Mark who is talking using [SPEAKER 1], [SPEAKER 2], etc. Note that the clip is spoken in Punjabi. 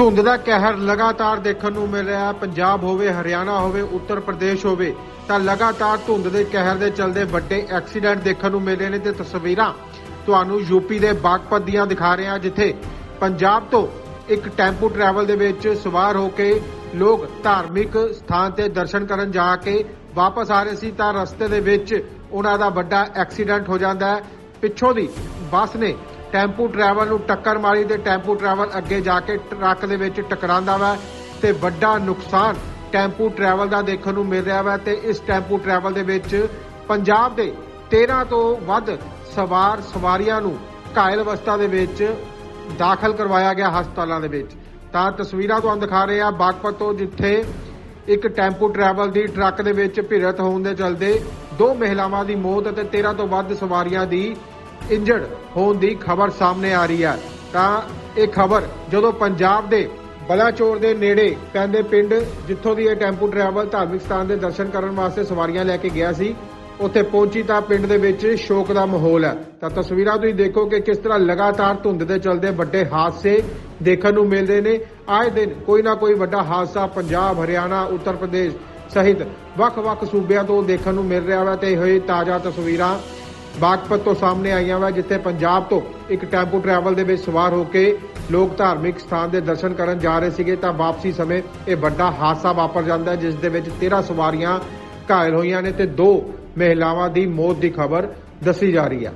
[SPEAKER 1] ਧੁੰਦ ਦਾ ਕਹਿਰ ਲਗਾਤਾਰ ਦੇਖਣ ਨੂੰ ਮਿਲ ਰਿਹਾ ਹੈ। ਪੰਜਾਬ ਹੋਵੇ, ਹਰਿਆਣਾ ਹੋਵੇ, ਉੱਤਰ ਪ੍ਰਦੇਸ਼ ਹੋਵੇ, ਤਾਂ ਲਗਾਤਾਰ ਧੁੰਦ ਦੇ ਕਹਿਰ ਦੇ ਚਲਦੇ ਵੱਡੇ ਐਕਸੀਡੈਂਟ ਦੇਖਣ ਨੂੰ ਮਿਲ ਰਹੇ ਨੇ ਤੇ ਤਸਵੀਰਾਂ ਤੁਹਾਨੂੰ ਯੂਪੀ ਦੇ ਬਾਗਪਤ ਦੀਆਂ ਦਿਖਾ ਰਹੇ ਹਾਂ, ਜਿੱਥੇ ਪੰਜਾਬ ਤੋਂ ਇੱਕ ਟੈਂਪੂ ਟਰੈਵਲ ਦੇ ਵਿੱਚ ਸਵਾਰ ਹੋ ਕੇ ਲੋਕ ਧਾਰਮਿਕ ਸਥਾਨ ਤੇ ਦਰਸ਼ਨ ਕਰਨ ਜਾ ਕੇ ਵਾਪਸ ਆ ਰਹੇ ਸੀ, ਤਾਂ ਰਸਤੇ ਦੇ ਵਿੱਚ ਉਹਨਾਂ ਦਾ ਵੱਡਾ ਐਕਸੀਡੈਂਟ ਹੋ ਜਾਂਦਾ ਹੈ। ਪਿੱਛੋਂ ਦੀ ਬੱਸ ਨੇ ਟੈਂਪੂ ਟਰੈਵਲ ਨੂੰ ਟੱਕਰ ਮਾਰੀ ਤੇ ਟੈਂਪੂ ਟਰੈਵਲ ਅੱਗੇ ਜਾ ਕੇ ਟਰੱਕ ਦੇ ਵਿੱਚ ਟਕਰਾਉਂਦਾ ਵਾ ਤੇ ਵੱਡਾ ਨੁਕਸਾਨ ਟੈਂਪੂ ਟਰੈਵਲ ਦਾ ਦੇਖਣ ਨੂੰ ਮਿਲ ਰਿਹਾ ਵਾ ਤੇ ਇਸ ਟੈਂਪੂ ਟਰੈਵਲ ਦੇ ਵਿੱਚ ਪੰਜਾਬ ਦੇ 13 ਤੋਂ ਵੱਧ ਸਵਾਰ ਸਵਾਰੀਆਂ ਨੂੰ ਘਾਇਲ ਅਵਸਥਾ ਦੇ ਵਿੱਚ ਦਾਖਲ ਕਰਵਾਇਆ ਗਿਆ ਹਸਪਤਾਲਾਂ ਦੇ ਵਿੱਚ। ਤਾਂ ਤਸਵੀਰਾਂ ਤੁਹਾਨੂੰ ਦਿਖਾ ਰਹੇ ਆ ਬਾਗਪਤ ਤੋਂ, ਜਿੱਥੇ ਇੱਕ ਟੈਂਪੂ ਟਰੈਵਲ ਦੀ ਟਰੱਕ ਦੇ ਵਿੱਚ ਭਿਰਤ ਹੋਣ ਦੇ ਚਲਦੇ ਦੋ ਮਹਿਲਾਵਾਂ ਦੀ ਮੌਤ ਅਤੇ 13 ਤੋਂ ਵੱਧ ਸਵਾਰੀਆਂ ਦੀ ਇੰਜਰਡ ਹੋਣ ਦੀ ਖਬਰ ਸਾਹਮਣੇ ਆ ਰਹੀ ਹੈ। ਤਾਂ ਇਹ ਖਬਰ ਜਦੋਂ ਪੰਜਾਬ ਦੇ ਬਲਾਚੌਰ ਦੇ ਨੇੜੇ ਪੈਂਦੇ ਪਿੰਡ ਜਿੱਥੋਂ ਦੀ ਇਹ ਟੈਂਪੂ ਟਰੈਵਲ ਧਾਰਮਿਕ ਸਥਾਨ ਦੇ ਦਰਸ਼ਨ ਕਰਨ ਵਾਸਤੇ ਸਵਾਰੀਆਂ ਲੈ ਕੇ ਗਿਆ ਸੀ, ਉੱਥੇ ਪਹੁੰਚੀ ਤਾਂ ਪਿੰਡ ਦੇ ਵਿੱਚ ਸ਼ੋਕ ਦਾ ਮਾਹੌਲ ਹੈ। ਤਾਂ ਤਸਵੀਰਾਂ ਤੁਸੀਂ ਦੇਖੋ ਕਿ ਕਿਸ ਤਰ੍ਹਾਂ ਲਗਾਤਾਰ ਧੁੰਦ ਦੇ ਚਲਦੇ ਵੱਡੇ ਹਾਦਸੇ ਦੇਖਣ ਨੂੰ ਮਿਲਦੇ ਨੇ। ਆਏ ਦਿਨ ਕੋਈ ਨਾ ਕੋਈ ਵੱਡਾ ਹਾਦਸਾ ਪੰਜਾਬ, ਹਰਿਆਣਾ, ਉੱਤਰ ਪ੍ਰਦੇਸ਼ ਸਹਿਤ ਵੱਖ-ਵੱਖ ਸੂਬਿਆਂ ਤੋਂ ਦੇਖਣ ਨੂੰ ਮਿਲ ਰਿਹਾ ਵਾ ਤੇ ਹੋਏ ਤਾਜ਼ਾ ਤਸਵੀਰਾਂ। ਬਾਗਪਤ ਤੋਂ ਸਾਹਮਣੇ ਆਈਆਂ ਵਾ, ਜਿੱਥੇ ਪੰਜਾਬ ਤੋਂ ਇੱਕ ਟੈਂਪੂ ਟਰੈਵਲ ਦੇ ਵਿੱਚ ਸਵਾਰ ਹੋ ਕੇ ਲੋਕ ਧਾਰਮਿਕ ਸਥਾਨ ਦੇ ਦਰਸ਼ਨ ਕਰਨ ਜਾ ਰਹੇ ਸੀਗੇ, ਤਾਂ ਵਾਪਸੀ ਸਮੇਂ ਇਹ ਵੱਡਾ ਹਾਦਸਾ ਵਾਪਰ ਜਾਂਦਾ ਜਿਸ ਦੇ ਵਿੱਚ 13 ਸਵਾਰੀਆਂ ਘਾਇਲ ਹੋਈਆਂ ਨੇ ਤੇ ਦੋ ਮਹਿਲਾਵਾਂ ਦੀ ਮੌਤ ਦੀ ਖਬਰ ਦੱਸੀ ਜਾ ਰਹੀ ਹੈ।